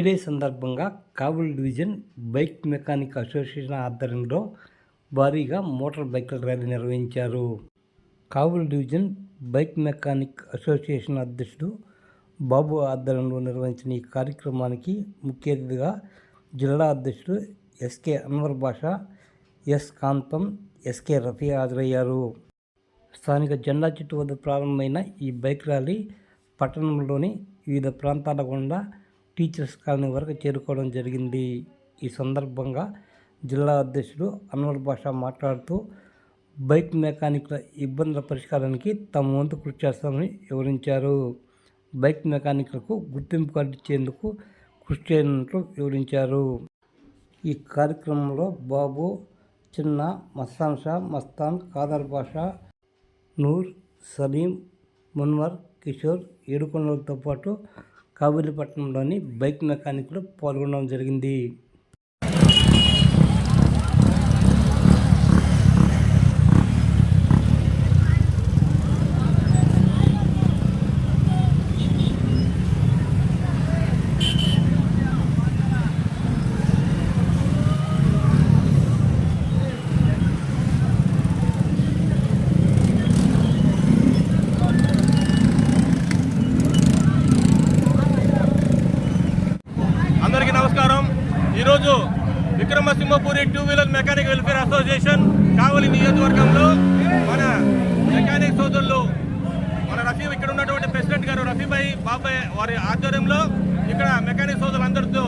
May Day సందర్భంగా Kavali division bike mechanic association ఆధ్వర్యంలో భారీగా మోటార్ బైకుల ర్యాలీ నిర్వహించారు. Kavali division bike mechanic association అధ్యక్షుడు బాబు ఆధ్వర్యంలో నిర్వహించిన ఈ కార్యక్రమానికి ముఖ్య అతిథిగా జిల్లా అధ్యక్షుడు S K Anwar Basha S Kantham S K Rafi హాజరయ్యారు. స్థానిక జెండా చెట్టు వద్ద ప్రారంభమైన ఈ బైక్ ర్యాలీ పట్టణంలోని వివిధ ప్రాంతాల గుండా టీచర్స్ కాలనీ వరకు చేరుకోవడం జరిగింది. ఈ సందర్భంగా జిల్లా అధ్యక్షుడు అన్వర్ బాషా మాట్లాడుతూ బైక్ మెకానిక్ల ఇబ్బందుల పరిష్కారానికి తమ వంతు కృషి చేస్తామని వివరించారు. బైక్ మెకానిక్లకు గుర్తింపు కార్డు ఇచ్చేందుకు కృషి చేయనున్నట్లు వివరించారు. ఈ కార్యక్రమంలో బాబు చిన్న మస్తాన్ షా మస్తాన్ కాదర్ బాషా నూర్ సలీం మున్వర్ కిషోర్ ఏడుకొండలతో పాటు కాబూలీపట్నంలోని బైక్ మెకానిక్లో పాల్గొనడం జరిగింది అందరికీ నమస్కారం ఈరోజు Vikramasimhapuri two wheeler mechanic welfare association Kavali నియోజకవర్గంలో మన మెకానిక్ సోదరులు మన రఫీ ఇక్కడ ఉన్నటువంటి ప్రెసిడెంట్ గారు రఫీభాయ్ బాబాయ్ వారి ఆధ్వర్యంలో ఇక్కడ మెకానిక్ సోదరులందరితో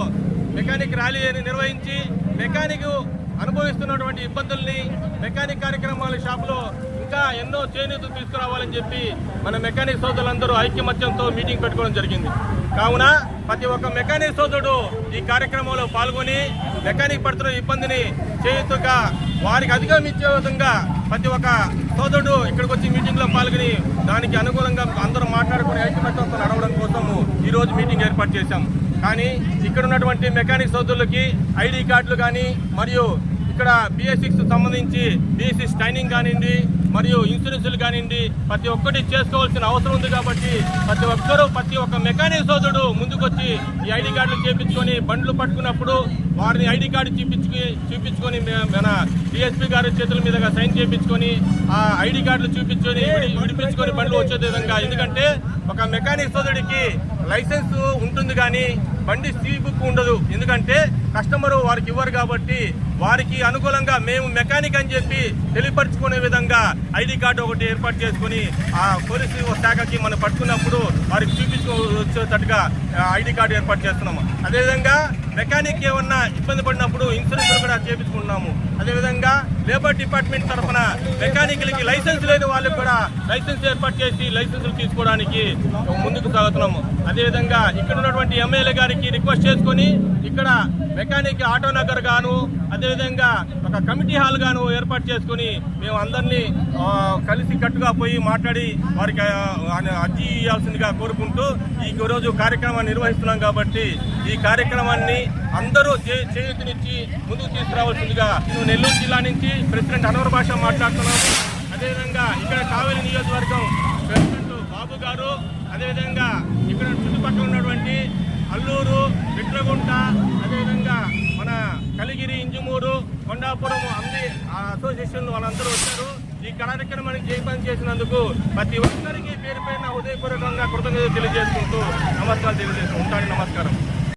మెకానిక్ ర్యాలీ నిర్వహించి మెకానిక్ అనుభవిస్తున్నటువంటి ఇబ్బందుల్ని మెకానిక్ కార్యక్రమాల షాపులో ఇంకా ఎన్నో చేనేత తీసుకురావాలని చెప్పి మన మెకానిక్ సోదరులందరూ ఐక్యమత్యంతో మీటింగ్ పెట్టుకోవడం జరిగింది. కావున ప్రతి ఒక్క మెకానిక్ సోదరుడు ఈ కార్యక్రమంలో పాల్గొని మెకానిక్ పడుతున్న ఇబ్బందిని చేయుతుగా వారికి అధిగమించే విధంగా ప్రతి ఒక్క సోదరుడు ఇక్కడికి వచ్చి మీటింగ్లో పాల్గొని దానికి అనుకూలంగా అందరూ మాట్లాడుకుని ఐక్యమత్యంతో నడవడం కోసము ఈ రోజు మీటింగ్ ఏర్పాటు చేశాం కానీ ఇక్కడ ఉన్నటువంటి మెకానిక్ సోదరులకి ఐడి కార్డులు కానీ మరియు ఇక్కడ బిఎస్సిక్స్ సంబంధించి బిఎస్సిక్స్ ట్రైనింగ్ కానివ్వండి మరియు ఇన్సూరెన్సులు కానివ్వండి ప్రతి ఒక్కటి చేసుకోవాల్సిన అవసరం ఉంది కాబట్టి ప్రతి ఒక్కరూ ప్రతి ఒక్క మెకానిక్ సోదరుడు ముందుకొచ్చి ఈ ఐడి కార్డులు చేపించుకొని బండ్లు పట్టుకున్నప్పుడు వారిని ఐడి కార్డు చూపించుకు చూపించుకొని మన డిఎస్పీ గారి చేతుల మీదుగా సైన్ చేయించుకొని ఆ ఐడి కార్డులు చూపించుకొని విడిపించుకొని బండ్లు వచ్చే విధంగా. ఎందుకంటే ఒక మెకానిక్ సోదరుడికి లైసెన్స్ ఉంటుంది కానీ బండి సీ బుక్ ఉండదు. ఎందుకంటే కస్టమర్ వారికి ఇవ్వరు కాబట్టి వారికి అనుకూలంగా మేము మెకానిక్ అని చెప్పి తెలియపరచుకునే విధంగా ఐడి కార్డు ఒకటి ఏర్పాటు చేసుకుని ఆ పోలీసు శాఖకి మనం పట్టుకున్నప్పుడు వారికి చూపించుకోవచ్చేటట్టుగా ఐడి కార్డు ఏర్పాటు చేస్తున్నాము. అదేవిధంగా మెకానిక్ ఏమన్నా ఇబ్బంది పడినప్పుడు ఇన్సూరెన్స్ కూడా చేపించుకుంటున్నాము. అదేవిధంగా లేబర్ డిపార్ట్మెంట్ తరఫున మెకానికల్కి లైసెన్స్ లేని వాళ్ళకి కూడా లైసెన్స్ ఏర్పాటు చేసి లైసెన్సులు తీసుకోవడానికి ముందుకు సాగుతున్నాము. అదేవిధంగా ఇక్కడ ఉన్నటువంటి ఎమ్మెల్యే గారికి రిక్వెస్ట్ చేసుకొని ఇక్కడ మెకానిక్ ఆటో నగర్ గాను అదేవిధంగా ఒక కమిటీ హాల్ గాను ఏర్పాటు చేసుకొని మేము అందరినీ కలిసి కట్టుగా పోయి మాట్లాడి వారికి అర్జీ ఇవ్వాల్సిందిగా కోరుకుంటూ ఈ రోజు కార్యక్రమాన్ని నిర్వహిస్తున్నాం కాబట్టి ఈ కార్యక్రమాన్ని అందరూ చే- చేయూతనిచ్చి ముందుకు తీసుకురావాల్సిందిగా నేను నెల్లూరు జిల్లా నుంచి ప్రెసిడెంట్ అనవర్ భాష మాట్లాడుతున్నాము అదేవిధంగా ఇక్కడ కావేరి నియోజకవర్గం ప్రెసిడెంట్ బాబు గారు అదేవిధంగా ఇక్కడ చుట్టుపక్కల ఉన్నటువంటి అల్లూరు విట్లగుంట అదేవిధంగా మన కలిగిరి ఇంజుమూరు కొండాపురం అంది ఆ అసోసియేషన్ వాళ్ళందరూ వచ్చారు. ఈ కార్యక్రమానికి జయపని చేసినందుకు ప్రతి ఒక్కరికి పేరు పైన హృదయపూర్వకంగా కృతజ్ఞతలు తెలియజేసుకుంటూ నమస్కారం తెలియజేస్తూ ఉంటాను. నమస్కారం.